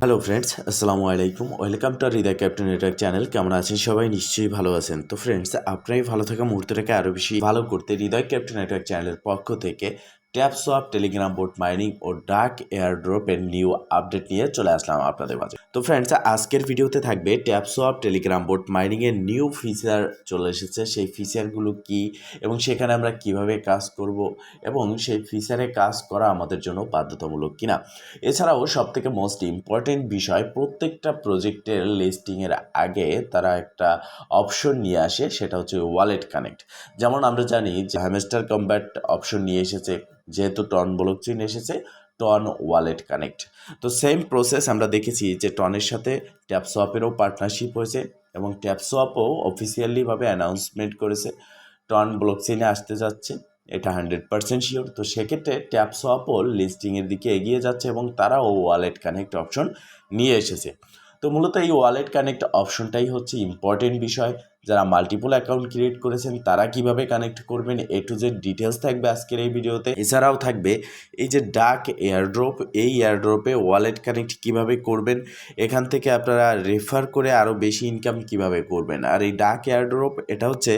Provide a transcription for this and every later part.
Hello friends আসসালামু আলাইকুম welcome to Hridoy captain network channel কেমন আছেন সবাই? নিশ্চয়ই ভালো আছেন। তো ফ্রেন্ডস আপনারাই ভালো থাকা মুহূর্তটাকে আরও বেশি ভালো করতে হৃদয় ক্যাপ্টেন নেটওয়ার্ক চ্যানেলের পক্ষ থেকে tap swap telegram bot mining ও ডার্ক এয়ার ড্রপের নিউ আপডেট নিয়ে চলে আসলাম আপনাদের মাঝে। তো ফ্রেন্ডস আজকের ভিডিওতে থাকবে ট্যাপ সোয়াপ টেলিগ্রাম বোট মাইনিংয়ের নিউ ফিচার চলে এসেছে। সেই ফিচারগুলো কি এবং সেখানে আমরা কীভাবে কাজ করব এবং সেই ফিচারে কাজ করা আমাদের জন্য বাধ্যতামূলক কিনা? এছাড়াও সবথেকে মোস্ট ইম্পর্টেন্ট বিষয়, প্রত্যেকটা প্রজেক্টের লিস্টিংয়ের আগে তারা একটা অপশন নিয়ে আসে, সেটা হচ্ছে ওয়ালেট কানেক্ট যেমন আমরা জানি যে হ্যামেস্টার কম্ব্যাট অপশন নিয়ে এসেছে যেহেতু টন ব্লক চেইন এসেছে টন ওয়ালেট কানেক্ট তো সেম প্রসেস আমরা দেখেছি যে টনের সাথে ট্যাপসোয়াপেরও পার্টনারশিপ হয়েছে এবং ট্যাপসোয়াপও অফিসিয়ালিভাবে অ্যানাউন্সমেন্ট করেছে। টন ব্লক চেইনে আসতে যাচ্ছে, এটা হান্ড্রেড পার্সেন্ট শিওর তো সেক্ষেত্রে ট্যাপসোয়াপও লিস্টিংয়ের দিকে এগিয়ে যাচ্ছে এবং তারাও ওয়ালেট কানেক্ট অপশন নিয়ে এসেছে। তো মূলত এই ওয়ালেট কানেক্ট অপশনটাই হচ্ছে ইম্পর্টেন্ট বিষয়। যারা মাল্টিপল অ্যাকাউন্ট ক্রিয়েট করেছেন, তারা কীভাবে কানেক্ট করবেন? এ টু জেড ডিটেলস থাকবে আজকের এই ভিডিওতে। এছাড়াও থাকবে এই যে ডাক এয়ারড্রপ এই এয়ারড্রপে ওয়ালেট কানেক্ট কীভাবে করবেন? এখান থেকে আপনারা রেফার করে আরও বেশি ইনকাম কীভাবে করবেন? আর এই ডাক এয়ারড্রপ এটা হচ্ছে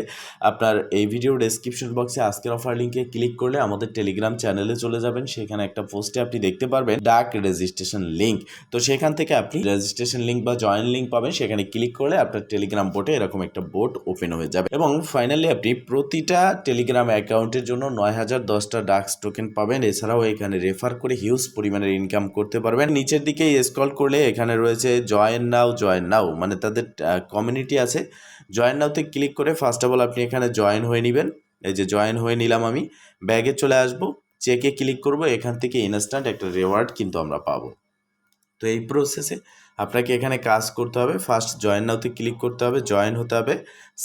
আপনার এই ভিডিও ডেসক্রিপশন বক্সে আজকের অফার লিঙ্কে ক্লিক করলে আমাদের টেলিগ্রাম চ্যানেলে চলে যাবেন। সেখানে একটা পোস্টে আপনি দেখতে পারবেন ডাক রেজিস্ট্রেশন লিঙ্ক তো সেখান থেকে আপনি রেজিস্ট্রেশন লিঙ্ক বা জয়েন লিঙ্ক পাবেন। সেখানে ক্লিক করলে আপনার টেলিগ্রাম বোটে এরকম একটা বোট ওপেন হয়ে যাবে। এবং ফাইনালি আপনি প্রতিটা টেলিগ্রাম অ্যাকাউন্টের জন্য নয় হাজার দশটা ডাক্স টোকেন পাবেন। এছাড়াও এখানে রেফার করে হিউজ পরিমাণের ইনকাম করতে পারবেন। নিচের দিকে স্ক্রল করলে এখানে রয়েছে জয়েন নাও জয়েন নাও মানে তাদের কমিউনিটি আছে। জয়েন নাওতে ক্লিক করে ফার্স্ট অফ অল আপনি এখানে জয়েন হয়ে নেবেন। এই যে জয়েন হয়ে নিলাম আমি। ব্যাগে চলে আসব। চেকে ক্লিক করব। এখান থেকে ইনস্ট্যান্ট একটা রেওয়ার্ড কিন্তু আমরা পাবো। তো এই প্রসেসে আপনাকে এখানে কাজ করতে হবে। ফার্স্ট জয়েন নাওতে ক্লিক করতে হবে। জয়েন হতে হবে।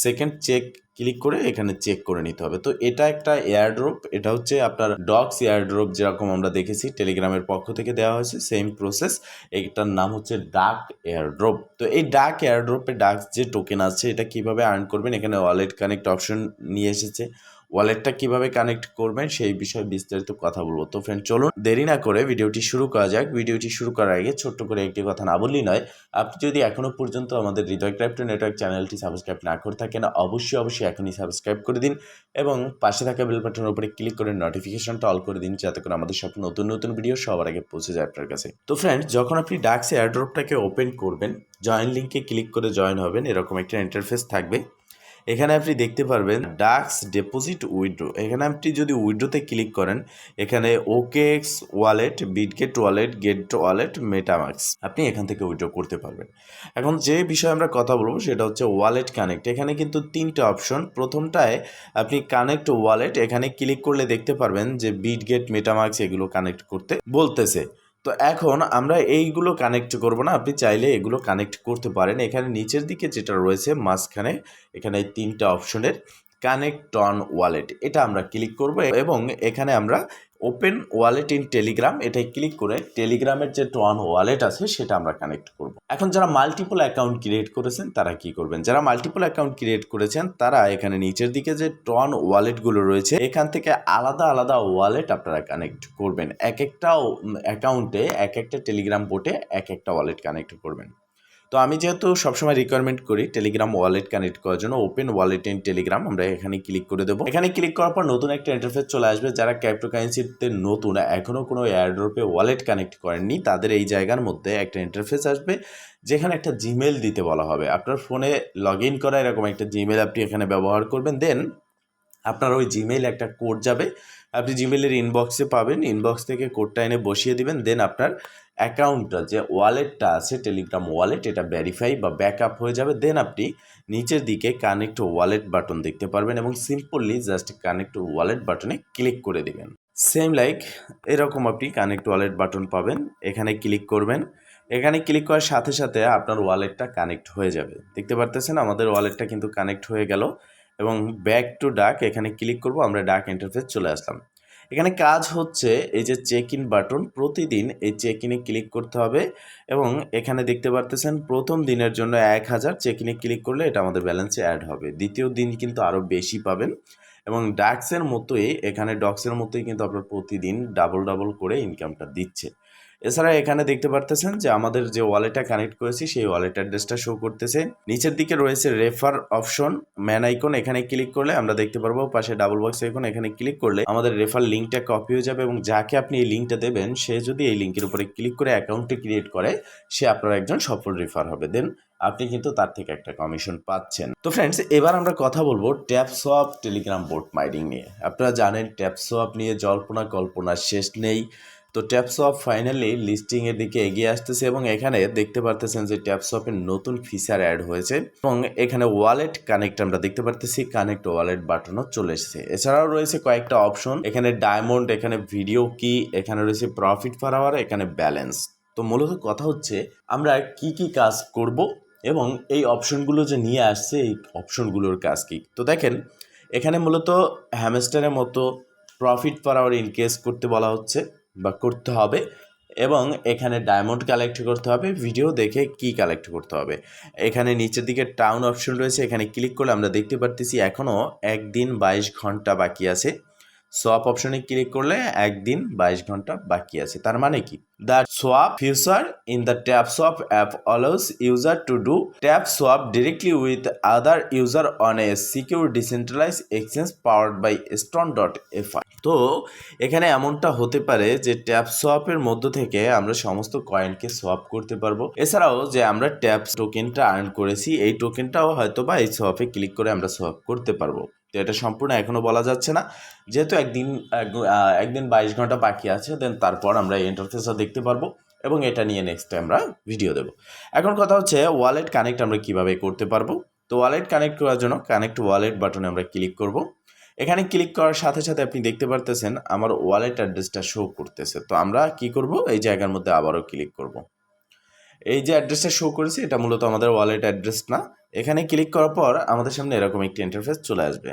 সেকেন্ড চেক ক্লিক করে এখানে চেক করে নিতে হবে। তো এটা একটা এয়ারড্রপ এটা হচ্ছে আপনার ডগস এয়ারড্রপ যেরকম আমরা দেখেছি টেলিগ্রামের পক্ষ থেকে দেওয়া হয়েছে সেম প্রসেস এটার নাম হচ্ছে ডাক এয়ারড্রপ তো এই ডাক এয়ারড্রপে ডাক যে টোকেন আছে, এটা কীভাবে আর্ন করবেন? এখানে ওয়ালেট কানেক্ট অপশন নিয়ে এসেছে। ওয়ালেটটা কীভাবে কানেক্ট করবেন সেই বিষয়ে বিস্তারিত কথা বলব। তো ফ্রেন্ড চলুন দেরি না করে ভিডিওটি শুরু করা যাক। ভিডিওটি শুরু করার আগে ছোট্ট করে একটি কথা না বললেই নয়, আপনি যদি এখনও পর্যন্ত আমাদের হৃদয় ক্রাফ্ট নেটওয়ার্ক চ্যানেলটি সাবস্ক্রাইব না করে থাকেন, অবশ্যই অবশ্যই এখনই সাবস্ক্রাইব করে দিন এবং পাশে থাকা বেল বাটনের উপরে ক্লিক করে নোটিফিকেশনটা অল করে দিন যাতে করে আমাদের সব নতুন নতুন ভিডিও সবার আগে পৌঁছে যায় আপনার কাছে। তো ফ্রেন্ড যখন আপনি ডাক্স এয়ারড্রপটাকে ওপেন করবেন জয়েন লিঙ্কে ক্লিক করে জয়েন হবেন, এরকম একটা ইন্টারফেস থাকবে। এখানে আপনি দেখতে পারবেন ডাক্স ডিপোজিট উইড্রো। এখানে আপনি যদি উইড্রোতে ক্লিক করেন, এখানে OKX wallet, Bitget wallet, gate wallet, MetaMask আপনি এখান থেকে উইড্রো করতে পারবেন। এখন যে বিষয়ে আমরা কথা বলব সেটা হচ্ছে ওয়ালেট কানেক্ট। এখানে কিন্তু তিনটে অপশন। প্রথমটায় আপনি কানেক্ট ওয়ালেট, এখানে ক্লিক করলে দেখতে পারবেন যে বিটগেট, মেটামাক্স এগুলো কানেক্ট করতে বলতেছে। তো এখন আমরা এইগুলো কানেক্ট করব না। আপনি চাইলে এগুলো কানেক্ট করতে পারেন। এখানে নিচের দিকে যেটা রয়েছে, মাঝখানে এখানে তিনটা অপশনের কানেক্ট অন ওয়ালেট এটা আমরা ক্লিক করব এবং এখানে আমরা ওপেন ওয়ালেট ইন টেলিগ্রাম, এটাই ক্লিক করে টেলিগ্রামের যে টন ওয়ালেট আছে, সেটা আমরা কানেক্ট করব। এখন যারা মাল্টিপল অ্যাকাউন্ট ক্রিয়েট করেছেন, তারা কি করবেন? যারা মাল্টিপল অ্যাকাউন্ট ক্রিয়েট করেছেন, তারা এখানে নিচের দিকে যে টন ওয়ালেটগুলো রয়েছে, এখান থেকে আলাদা আলাদা ওয়ালেট আপনারা কানেক্ট করবেন। এক একটা অ্যাকাউন্টে এক একটা টেলিগ্রাম বোটে এক একটা ওয়ালেট কানেক্ট করবেন। তো আমি যেহেতু সবসময় রিকোয়ারমেন্ট করি টেলিগ্রাম ওয়ালেট কানেক্ট করার জন্য ওপেন ওয়ালেট ইন টেলিগ্রাম আমরা এখানে ক্লিক করে দেবো। এখানে ক্লিক করার পর নতুন একটা ইন্টারফেস চলে আসবে, যারা ক্যাপ্টোকারেন্সিতে নতুন এখনও কোনো এয়ারড্রপে ওয়ালেট কানেক্ট করেননি, তাদের এই জায়গার মধ্যে একটা ইন্টারফেস আসবে, যেখানে একটা জিমেল দিতে বলা হবে। আপনার ফোনে লগ ইন করা এরকম একটা জিমেল আপনি এখানে ব্যবহার করবেন দেন আপনার ওই জিমেইল একটা কোড যাবে। আপনি জিমেলের ইনবক্সে পাবেন। ইনবক্স থেকে কোডটা এনে বসিয়ে দিবেন। দেন আপনার অ্যাকাউন্টটা যে ওয়ালেটটা আছে টেলিগ্রাম ওয়ালেট এটা ভেরিফাই বা ব্যাকআপ হয়ে যাবে। দেন আপনি নিচের দিকে কানেক্ট ওয়ালেট বাটন দেখতে পারবেন এবং সিম্পলি জাস্ট কানেক্ট ওয়ালেট বাটনে ক্লিক করে দেবেন। সেম লাইক এরকম আপনি কানেক্ট ওয়ালেট বাটন পাবেন। এখানে ক্লিক করবেন। এখানে ক্লিক করার সাথে সাথে আপনার ওয়ালেটটা কানেক্ট হয়ে যাবে। দেখতে পারতেছেন? আমাদের ওয়ালেটটা কিন্তু কানেক্ট হয়ে গেল। এবং ব্যাক টু ডাক এখানে ক্লিক করব, আমরা ডাক ইন্টারফেস চলে আসলাম। এখানে কাজ হচ্ছে এই যে চেক ইন বাটন প্রতিদিন এই চেক ইনে ক্লিক করতে হবে এবং এখানে দেখতে পারতেছেন প্রথম দিনের জন্য এক হাজার চেক ইনে ক্লিক করলে এটা আমাদের ব্যালেন্সে অ্যাড হবে। দ্বিতীয় দিন কিন্তু আরও বেশি পাবেন এবং ডাক্সের মতোই, এখানে ডক্সের মতোই কিন্তু আপনার প্রতিদিন ডাবল ডাবল করে ইনকামটা দিচ্ছে। এছাড়া এখানে দেখতে পারতেছেন যে আমাদের যে ওয়ালেটটা কানেক্ট করেছি, সেই ওয়ালেট অ্যাড্রেসটা শো করতেছে। নিচের দিকে রয়েছে রেফার অপশন ম্যান আইকন এখানে ক্লিক করলে আমরা দেখতে পারব, পাশে ডাবল বক্স আইকন এখানে ক্লিক করলে আমাদের রেফার লিঙ্কটা কপি হয়ে যাবে এবং যাকে আপনি এই লিঙ্কটা দেবেন, সে যদি এই লিঙ্কের উপরে ক্লিক করে অ্যাকাউন্টটি ক্রিয়েট করে, সে আপনার একজন সফল রেফার হবে। দেন আপনি কিন্তু তার থেকে একটা কমিশন পাচ্ছেন। তো ফ্রেন্ডস এবার আমরা কথা বলব ট্যাপ সোয়াপ টেলিগ্রাম বোর্ড মাইডিং নিয়ে। আপনারা জানেন ট্যাপ সোয়াপ নিয়ে জল্পনা কল্পনা শেষ নেই। তো ট্যাপসপ ফাইনালি লিস্টিংয়ের দিকে এগিয়ে আসতেছে এবং এখানে দেখতে পারতেছেন যে ট্যাপসপের নতুন ফিচার অ্যাড হয়েছে এবং এখানে ওয়ালেট কানেক্ট আমরা দেখতে পারতেছি কানেক্ট ওয়ালেট বাটনও চলে এসেছে। এছাড়াও রয়েছে কয়েকটা অপশন এখানে ডায়মন্ড এখানে ভিডিও কি এখানে রয়েছে প্রফিট পার আওয়ার এখানে ব্যালেন্স তো মূলত কথা হচ্ছে, আমরা কি কি কাজ করব এবং এই অপশনগুলো যে নিয়ে আসছে, এই অপশনগুলোর কাজ কি? তো দেখেন, এখানে মূলত হ্যামস্টারের মতো প্রফিট পার আওয়ার ইনকেস করতে বলা হচ্ছে। বা করতে হবে এবং এখানে ডায়মন্ড কালেক্ট করতে হবে ভিডিও দেখে কি কালেক্ট করতে হবে। এখানে নিচের দিকে টাউন অপশন রয়েছে, এখানে ক্লিক করলে আমরা দেখতে পারতেছি এখনও একদিন বাইশ ঘণ্টা বাকি আছে। সোয়াপ অপশনে ক্লিক করলে একদিন বাইশ ঘণ্টা বাকি আছে, তার মানে কি? The swap future in the tap swap app allows user to do tap swap directly with other user on a secure decentralize exchange powered by ston dot F তো এখানে এমনটা হতে পারে যে ট্যাপ সোয়াপের মধ্য থেকে আমরা সমস্ত কয়েনকে সোয়াপ করতে পারব। এছাড়াও যে আমরা ট্যাপ টোকেনটা আর্ন করেছি, এই টোকেনটাও হয়তো বা এই সোয়াপে ক্লিক করে আমরা সোয়াপ করতে পারব। তো এটা সম্পূর্ণ এখনও বলা যাচ্ছে না। যেহেতু একদিন, এক- একদিন বাইশ ঘণ্টা বাকি আছে দেন তারপর আমরা ইন্টারফেসটা দেখতে পারব এবং এটা নিয়ে নেক্সট আমরা ভিডিও দেবো। এখন কথা হচ্ছে ওয়ালেট কানেক্ট আমরা কীভাবে করতে পারব? তো ওয়ালেট কানেক্ট করার জন্য কানেক্ট ওয়ালেট বাটনে আমরা ক্লিক করব। এখানে ক্লিক করার সাথে সাথে আপনি দেখতে পারতেছেন আমার ওয়ালেট অ্যাড্রেসটা শো করতেছে। তো আমরা কি করব? এই জায়গার মধ্যে আবারও ক্লিক করব। এই যে অ্যাড্রেসটা শো করেছে, এটা মূলত আমাদের ওয়ালেট অ্যাড্রেস না। এখানে ক্লিক করার পর আমাদের সামনে এরকম একটি ইন্টারফেস চলে আসবে।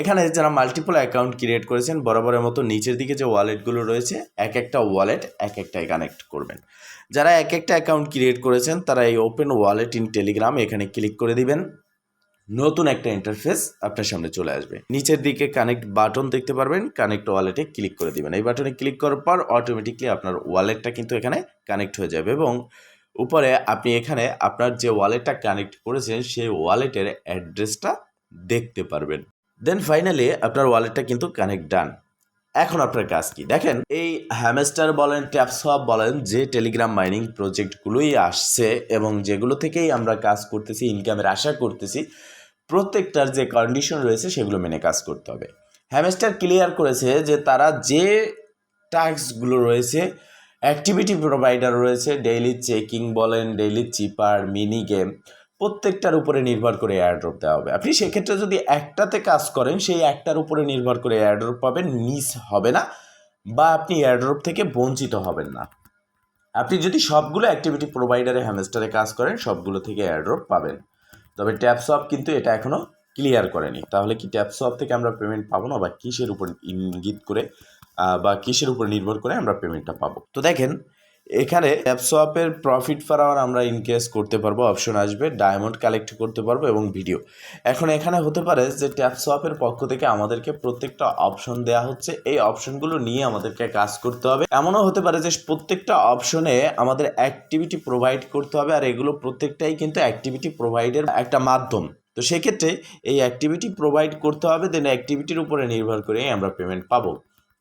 এখানে যারা মাল্টিপল অ্যাকাউন্ট ক্রিয়েট করেছেন, বরাবরের মতো নিচের দিকে যে ওয়ালেটগুলো রয়েছে, এক একটা ওয়ালেট এক একটাই কানেক্ট করবেন। যারা এক একটা অ্যাকাউন্ট ক্রিয়েট করেছেন, তারা এই ওপেন ওয়ালেট ইন টেলিগ্রাম এখানে ক্লিক করে দিবেন। নতুন একটা ইন্টারফেস আপনার সামনে চলে আসবে। নিচের দিকে কানেক্ট বাটন দেখতে পারবেন কানেক্ট ওয়ালেটে ক্লিক করে দিবেন। এই বাটনে ক্লিক করার পর অটোমেটিকলি আপনার ওয়ালেটটা কিন্তু এখানে কানেক্ট হয়ে যাবে এবং উপরে আপনি এখানে আপনার যে ওয়ালেটটা কানেক্ট করেছেন, সেই ওয়ালেটের অ্যাড্রেসটা দেখতে পারবেন। দেন ফাইনালি আপনার ওয়ালেটটা কিন্তু কানেক্ট ডান এখন আপনার কাজ কি? দেখেন, এই হ্যামেস্টার বলেন ট্যাপসওয়াপ বলেন, যে টেলিগ্রাম মাইনিং প্রজেক্টগুলোই আসছে এবং যেগুলো থেকেই আমরা কাজ করতেছি ইনকামের আশা করতেছি প্রত্যেকটার যে কন্ডিশন রয়েছে সেগুলো মেনে কাজ করতে হবে। হ্যামেস্টার ক্লিয়ার করেছে যে তারা যে টাস্কগুলো রয়েছে অ্যাক্টিভিটি প্রোভাইডার রয়েছে ডেইলি চেকিং বলেন ডেইলি চিপার মিনি গেম প্রত্যেকটার উপরে নির্ভর করে এয়ারড্রপ দেওয়া হবে। আপনি সেক্ষেত্রে যদি একটাতে কাজ করেন, সেই একটার উপরে নির্ভর করে এয়ারড্রপ পাবেন মিস হবে না বা আপনি এয়ারড্রপ থেকে বঞ্চিত হবেন না। আপনি যদি সবগুলো অ্যাক্টিভিটি প্রোভাইডারে হ্যামস্টারে কাজ করেন, সবগুলো থেকে এয়ারড্রপ পাবেন। তবে ট্যাপসপ কিন্তু এটা এখনও ক্লিয়ার করেনি। তাহলে কি ট্যাপসপ থেকে আমরা পেমেন্ট পাবো না বা কিসের উপর ইঙ্গিত করে বা কিসের উপর নির্ভর করে আমরা পেমেন্টটা পাবো? তো দেখেন এখানে ট্যাপসপের প্রফিট পার আওয়ার আমরা ইনকেস করতে পারব অপশন আসবে ডায়মন্ড কালেক্ট করতে পারব এবং ভিডিও এখন এখানে হতে পারে যে ট্যাপসপের পক্ষ থেকে আমাদেরকে প্রত্যেকটা অপশন দেওয়া হচ্ছে। এই অপশনগুলো নিয়ে আমাদেরকে কাজ করতে হবে। এমনও হতে পারে যে প্রত্যেকটা অপশনে আমাদের অ্যাক্টিভিটি প্রোভাইড করতে হবে আর এগুলো প্রত্যেকটাই কিন্তু অ্যাক্টিভিটি প্রোভাইডের একটা মাধ্যম। তো সেক্ষেত্রে এই অ্যাক্টিভিটি প্রোভাইড করতে হবে দেন অ্যাক্টিভিটির উপরে নির্ভর করে আমরা পেমেন্ট পাবো।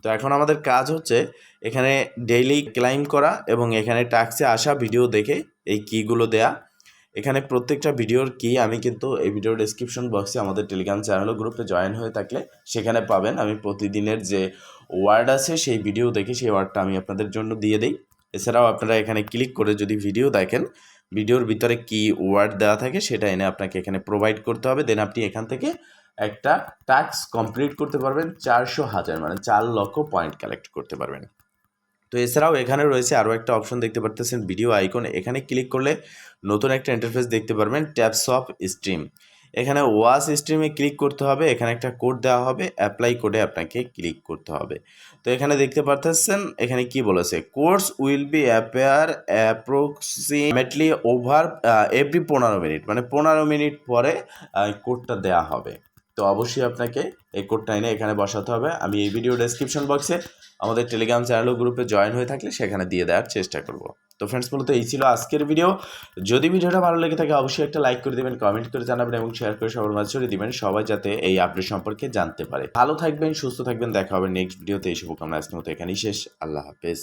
তো এখন আমাদের কাজ হচ্ছে এখানে ডেইলি ক্লাইম করা এবং এখানে ট্যাক্সে আসা ভিডিও দেখে এই কিগুলো দেয়া। এখানে প্রত্যেকটা ভিডিওর কি আমি কিন্তু এই ভিডিওর ডেসক্রিপশন বক্সে আমাদের টেলিগ্রাম চ্যানেল গ্রুপে জয়েন হয়ে থাকলে সেখানে পাবেন। আমি প্রতিদিনের যে ওয়ার্ড আছে সেই ভিডিও দেখে সেই ওয়ার্ডটা আমি আপনাদের জন্য দিয়ে দিই। এছাড়াও আপনারা এখানে ক্লিক করে যদি ভিডিও দেখেন ভিডিওর ভিতরে কি ওয়ার্ড দেওয়া থাকে সেটা এনে আপনাকে এখানে প্রোভাইড করতে হবে। দেন আপনি এখান থেকে একটা টাস্ক কমপ্লিট করতে পারবেন চারশো হাজার মানে চার লক্ষ পয়েন্ট কালেক্ট করতে পারবেন। তো এছাড়াও এখানে রয়েছে আরও একটা অপশন দেখতে পারতেছেন ভিডিও আইকন এখানে ক্লিক করলে নতুন একটা ইন্টারফেস দেখতে পারবেন ট্যাপস অফ স্ট্রিম এখানে ওয়াশ স্ট্রিমে ক্লিক করতে হবে, এখানে একটা কোড দেওয়া হবে অ্যাপ্লাই কোডে আপনাকে ক্লিক করতে হবে। তো এখানে দেখতে পারতেছেন, এখানে কি বলেছে? Course will be appear approximately over every পনেরো মিনিট মানে পনেরো মিনিট পরে কোডটা দেওয়া হবে। তো অবশ্যই আপনাকে এই কোডটা এনে এখানে বসাতে হবে। আমি এই ভিডিও ডেসক্রিপশন বক্সে আমাদের টেলিগ্রাম চ্যানেল গ্রুপে জয়েন হয়ে থাকলে সেখানে দিয়ে দেওয়ার চেষ্টা করব। তো ফ্রেন্ডস মূলত এই ছিল আজকের ভিডিও যদি ভিডিওটা ভালো লেগে থাকে, অবশ্যই একটা লাইক করে দেবেন কমেন্ট করে জানাবেন এবং শেয়ার করে সবার মাঝে ছড়িয়ে দেবেন, সবাই যাতে এই আপডেট সম্পর্কে জানতে পারে। ভালো থাকবেন, সুস্থ থাকবেন, দেখা হবে নেক্সট ভিডিওতে এই শুভকামনা আজকের মতো এখানেই শেষ। আল্লাহ হাফেজ।